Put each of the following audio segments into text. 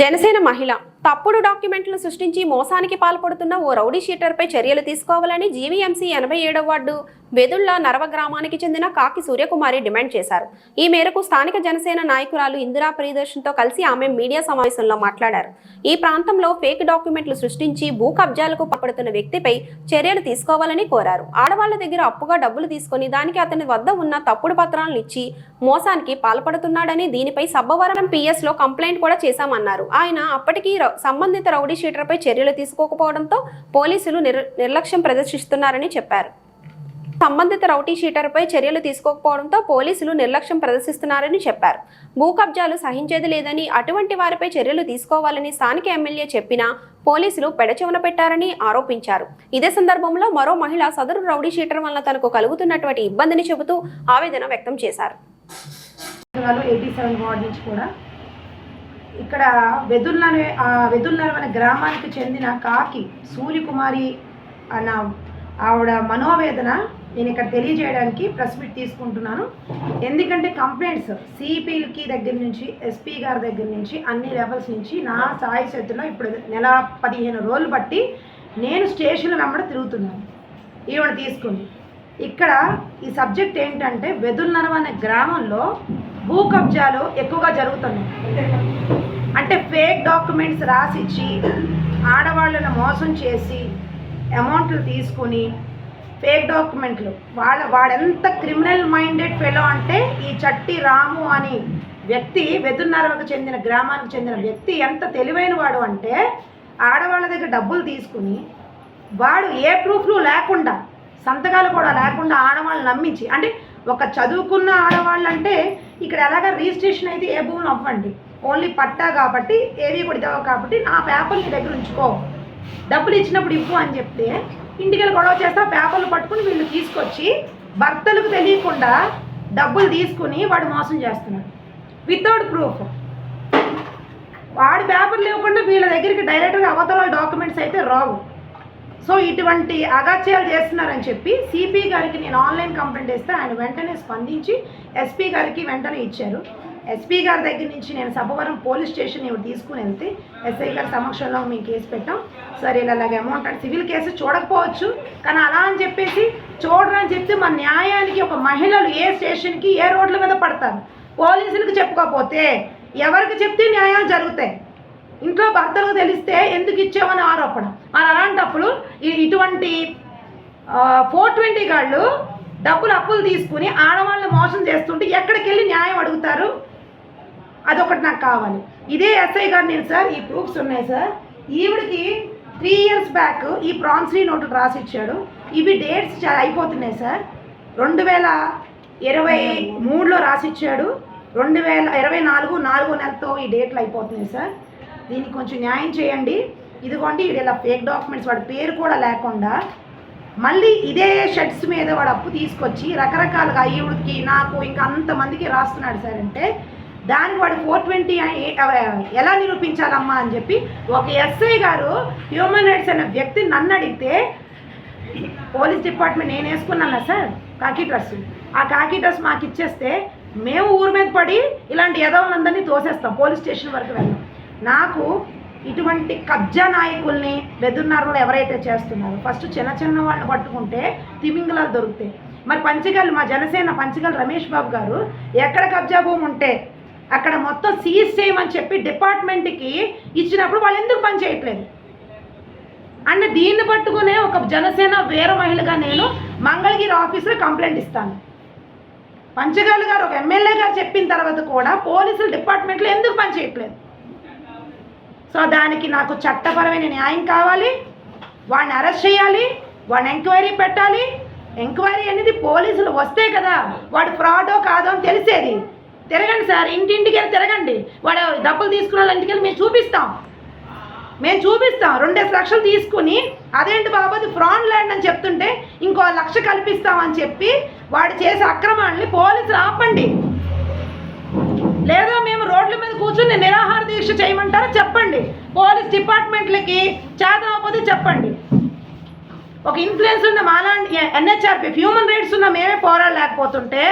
జనసేన మహిళ. తప్పుడు డాక్యుమెంట్లు సృష్టించి మోసానికి పాల్పడుతున్న ఓ రౌడీ షీటర్పై చర్యలు తీసుకోవాలని జీవీఎంసీ ఎనభై ఏడవ వార్డు వెదుళ్ళ నరవ గ్రామానికి చెందిన కాకి సూర్యకుమారి డిమాండ్ చేశారు. ఈ మేరకు స్థానిక జనసేన నాయకురాలు ఇందిరా ప్రియదర్శన్తో కలిసి ఆమె మీడియా సమావేశంలో మాట్లాడారు. ఈ ప్రాంతంలో ఫేక్ డాక్యుమెంట్లు సృష్టించి భూ కబ్జాలకు పడుతున్న వ్యక్తిపై చర్యలు తీసుకోవాలని కోరారు. ఆడవాళ్ళ దగ్గర అప్పుగా డబ్బులు తీసుకొని దానికి అతని వద్ద ఉన్న తప్పుడు పత్రాలను ఇచ్చి మోసానికి పాల్పడుతున్నాడని దీనిపై సబ్బవరం పిఎస్లో కంప్లైంట్ కూడా చేశామన్నారు. ఆయన అప్పటికీ సంబంధిత రౌడీ షీటర్పై చర్యలు తీసుకోకపోవడంతో పోలీసులు నిర్- నిర్లక్ష్యం ప్రదర్శిస్తున్నారని చెప్పారు. సంబంధిత రౌడీ షీటర్పై చర్యలు తీసుకోకపోవడంతో పోలీసులు నిర్లక్ష్యం ప్రదర్శిస్తున్నారని చెప్పారు. భూ కబ్జాలు సహించేది లేదని అటువంటి వారిపై చర్యలు తీసుకోవాలని స్థానిక ఎమ్మెల్యే చెప్పినా పోలీసులు పెడచెవన పెట్టారని ఆరోపించారు. ఇదే సందర్భంలో మరో మహిళ సదరు రౌడీ షీటర్ వల్ల తనకు కలుగుతున్నటువంటి ఇబ్బందిని చెబుతూ ఆవేదన వ్యక్తం చేశారు వాళ్ళు ఎయిటీ సెవెన్ వార్డ్ నుంచి కూడా ఇక్కడ వెదుల్నర్ వెదుల్నర్ అనే గ్రామానికి చెందిన కాకి సూర్యకుమారి అన్న ఆవిడ మనోవేదన నేను ఇక్కడ తెలియజేయడానికి ప్రెస్ మీట్ తీసుకుంటున్నాను. ఎందుకంటే కంప్లైంట్స్ సిపిలకి దగ్గర నుంచి ఎస్పీ గారి దగ్గర నుంచి అన్ని లెవెల్స్ నుంచి నా సాయి చేతిలో ఇప్పుడు నెల పదిహేను రోజులు బట్టి నేను స్టేషన్ వెంబడ తిరుగుతున్నాను. ఈవిడ తీసుకుని ఇక్కడ ఈ సబ్జెక్ట్ ఏంటంటే వెదుల్నరం అనే గ్రామంలో భూ కబ్జాలు ఎక్కువగా జరుగుతున్నాయి. అంటే ఫేక్ డాక్యుమెంట్స్ రాసిచ్చి ఆడవాళ్ళను మోసం చేసి అమౌంట్లు తీసుకుని ఫేక్ డాక్యుమెంట్లు వాళ్ళ వాడెంత క్రిమినల్ మైండెడ్ ఫెలో అంటే ఈ చట్టి రాము అని వ్యక్తి వెదున్నరవకు చెందిన గ్రామానికి చెందిన వ్యక్తి ఎంత తెలివైన వాడు అంటే ఆడవాళ్ళ దగ్గర డబ్బులు తీసుకుని వాడు ఏ ప్రూఫ్లు లేకుండా సంతకాలు కూడా లేకుండా ఆడవాళ్ళని నమ్మించి అంటే ఒక చదువుకున్న ఆడవాళ్ళు అంటే ఇక్కడ ఎలాగ రిజిస్ట్రేషన్ అయితే ఏ భూములు అవ్వండి? ఓన్లీ పట్టా కాబట్టి ఏవి కూడా ఇదవ కాబట్టి నా పేపర్ నీ దగ్గర ఉంచుకో. డబ్బులు ఇచ్చినప్పుడు ఇవ్వు అని చెప్తే ఇంటికి వెళ్ళి గొడవ చేస్తే పేపర్లు పట్టుకుని వీళ్ళు తీసుకొచ్చి భర్తలకు తెలియకుండా డబ్బులు తీసుకుని వాడు మోసం చేస్తున్నాడు. వితౌట్ ప్రూఫ్ వాడి పేపర్లు ఇవ్వకుండా వీళ్ళ దగ్గరికి డైరెక్ట్గా అవతల డాక్యుమెంట్స్ అయితే రావు. సో ఇటువంటి అగత్యాలు చేస్తున్నారని చెప్పి సిపి గారికి నేను ఆన్లైన్ కంప్లైంట్ ఇస్తే ఆయన వెంటనే స్పందించి ఎస్పీ గారికి వెంటనే ఇచ్చారు. ఎస్పీ గారి దగ్గర నుంచి నేను సభవరం పోలీస్ స్టేషన్ ఇవి తీసుకుని వెళ్తే ఎస్ఐ గారి సమక్షంలో మేము కేసు పెట్టాం. సరే ఇలా అలాగే అమౌంట్ అంటే సివిల్ కేసు చూడకపోవచ్చు. కానీ అలా అని చెప్పేసి చూడరని చెప్తే మా న్యాయానికి ఒక మహిళలు ఏ స్టేషన్కి ఏ రోడ్ల మీద పడతారు? పోలీసులకు చెప్పుకోకపోతే ఎవరికి చెప్తే న్యాయాలు జరుగుతాయి? ఇంట్లో భర్తలకు తెలిస్తే ఎందుకు ఇచ్చామని ఆరోపణ. మరి అలాంటప్పుడు ఇటువంటి ఫోర్ ట్వంటీ గాళ్ళు డబ్బులు అప్పులు తీసుకుని ఆడవాళ్ళని మోసం చేస్తుంటే ఎక్కడికి వెళ్ళి న్యాయం అడుగుతారు? అదొకటి నాకు కావాలి. ఇదే ఎస్ఐ గారు నేను సార్ ఈ ప్రూఫ్స్ ఉన్నాయి సార్. ఈవిడికి త్రీ ఇయర్స్ బ్యాక్ ఈ ప్రాన్సరీ నోట్లు రాసి ఇచ్చాడు ఇవి డేట్స్ చాలా అయిపోతున్నాయి సార్. రెండు వేల ఇరవై మూడులో రాసి ఇచ్చాడు రెండు వేల ఇరవై నాలుగు నాలుగో నెలతో ఈ డేట్లు అయిపోతున్నాయి సార్. దీనికి కొంచెం న్యాయం చేయండి. ఇదిగోండి ఇది ఇలా ఫేక్ డాక్యుమెంట్స్ వాడి పేరు కూడా లేకుండా మళ్ళీ ఇదే షర్ట్స్ మీద వాడు అప్పు తీసుకొచ్చి రకరకాలుగా అయ్యుడికి నాకు ఇంకా అంతమందికి రాస్తున్నాడు సార్ అంటే దానికి వాడు ఫోర్ ట్వంటీ ఎలా నిరూపించాలమ్మా అని చెప్పి ఒక ఎస్ఐ గారు హ్యూమన్ రైట్స్ అనే వ్యక్తి నన్ను అడిగితే పోలీస్ డిపార్ట్మెంట్ నేను వేసుకున్నాను సార్? కాకి డ్రెస్. ఆ కాకి డ్రెస్ మాకు ఇచ్చేస్తే మేము ఊరి మీద పడి ఇలాంటి యదవులందరినీ తోసేస్తాం పోలీస్ స్టేషన్ వరకు వెళ్ళాం. నాకు ఇటువంటి కబ్జా నాయకుల్ని వెదురునారులు ఎవరైతే చేస్తున్నారో ఫస్ట్ చిన్న చిన్న వాళ్ళని పట్టుకుంటే తిమింగలాలు దొరుకుతాయి. మరి పంచగల్ మా జనసేన పంచగల్ రమేష్ బాబు గారు ఎక్కడ కబ్జా భూమి ఉంటే అక్కడ మొత్తం సీజ్ చేయమని చెప్పి డిపార్ట్మెంట్కి ఇచ్చినప్పుడు వాళ్ళు ఎందుకు పని చేయట్లేదు? అంటే దీన్ని పట్టుకునే ఒక జనసేన వేర మహిళగా నేను మంగళగిరి ఆఫీసులో కంప్లైంట్ ఇస్తాను. పంచగాలు గారు ఒక ఎమ్మెల్యే గారు చెప్పిన తర్వాత కూడా పోలీసులు డిపార్ట్మెంట్లో ఎందుకు పని చేయట్లేదు? సో దానికి నాకు చట్టపరమైన న్యాయం కావాలి. వాడిని అరెస్ట్ చేయాలి. వాడిని ఎంక్వైరీ పెట్టాలి. ఎంక్వైరీ అనేది పోలీసులు వస్తే కదా వాడు ఫ్రాడో కాదో అని తెలిసేది. తిరగండి సార్ ఇంటింటికి వెళ్ళి తిరగండి. వాడు డబ్బులు తీసుకున్న ఇంటికి వెళ్ళి మేము చూపిస్తాం. మేము చూపిస్తాం. రెండేసి లక్షలు తీసుకుని అదేంటి బాబు అది ఫ్రాడ్ ల్యాండ్ అని చెప్తుంటే ఇంకో లక్ష కల్పిస్తామని చెప్పి వాడు చేసే అక్రమాన్ని పోలీసులు ఆపండి. లేదా మేము రోడ్ల మీద కూర్చుని నిరాహార దీక్ష చేయమంటారా? చెప్పండి. పోలీస్ డిపార్ట్మెంట్లకి చేతనకపోతే చెప్పండి. ఒక ఇన్ఫ్లుయెన్స్ ఉన్న మాలాంటి ఎన్హెచ్ఆర్పి హ్యూమన్ రైట్స్ ఉన్న మేమే పోరాడలేకపోతుంటే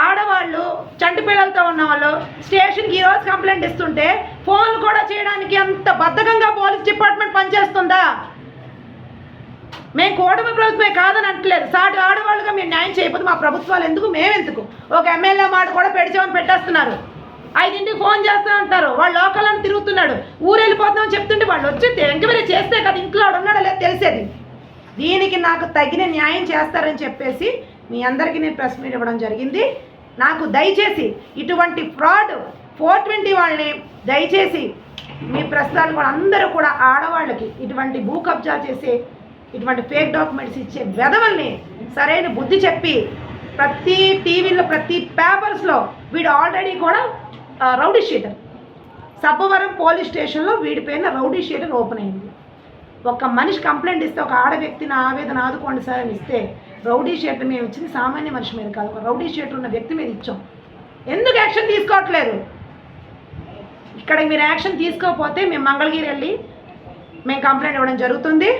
ఆడవాళ్ళు చంటి పిల్లలతో ఉన్న వాళ్ళు స్టేషన్కి ఈరోజు కంప్లైంట్ ఇస్తుంటే ఫోన్లు కూడా చేయడానికి అంత బద్ధకంగా పోలీస్ డిపార్ట్మెంట్ మేము కూటమి ప్రభుత్వమే కాదని అంటలేదు సాటి ఆడవాళ్ళుగా మేము న్యాయం చేయకపోతే మా ప్రభుత్వాలు ఎందుకు? మేము ఎందుకు ఒక ఎమ్మెల్యే మాట కూడా పెడిచామని పెట్టేస్తున్నారు. ఐదింటికి ఫోన్ చేస్తా ఉంటారు వాళ్ళు లోకల్ని తిరుగుతున్నాడు. ఊరు వెళ్ళిపోతామని చెప్తుంటే వాళ్ళు వచ్చి ఎంక్వైరీ చేస్తే కదా ఇంట్లో వాడు ఉన్నాడో లేదు తెలిసేది. దీనికి నాకు తగిన న్యాయం చేస్తారని చెప్పేసి మీ అందరికీ నేను ప్రెస్ మీట్ ఇవ్వడం జరిగింది. నాకు దయచేసి ఇటువంటి ఫ్రాడ్ ఫోర్ ట్వంటీ వాళ్ళని దయచేసి మీ ప్రస్తుతాలు కూడా అందరూ కూడా ఆడవాళ్ళకి ఇటువంటి భూ కబ్జా చేసే ఇటువంటి ఫేక్ డాక్యుమెంట్స్ ఇచ్చే వెధవల్ని సరైన బుద్ధి చెప్పి ప్రతి టీవీలో ప్రతి పేపర్స్లో వీడు ఆల్రెడీ కూడా రౌడీ షీటర్. సబ్బవరం పోలీస్ స్టేషన్లో వీడి పైన రౌడీ షీటర్ ఓపెన్ అయింది. ఒక మనిషి కంప్లైంట్ ఇస్తే ఒక ఆడ వ్యక్తిని ఆవేదన ఆదుకోండి సార్ అని ఇస్తే రౌడీ షీటర్ మేము ఇచ్చింది సామాన్య మనిషి మీద కాదు ఒక రౌడీ షీటర్ ఉన్న వ్యక్తి మీద ఇచ్చాం. ఎందుకు యాక్షన్ తీసుకోవట్లేదు? ఇక్కడ మీరు యాక్షన్ తీసుకోకపోతే మేము మంగళగిరి వెళ్ళి మేము కంప్లైంట్ ఇవ్వడం జరుగుతుంది.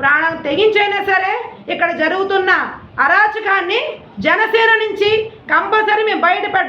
ప్రాణాలు తెగించైనా సరే ఇక్కడ జరుగుతున్న అరాచకాన్ని జనసేన నుంచి కంపల్సరీ మేము బయటపెట్టడం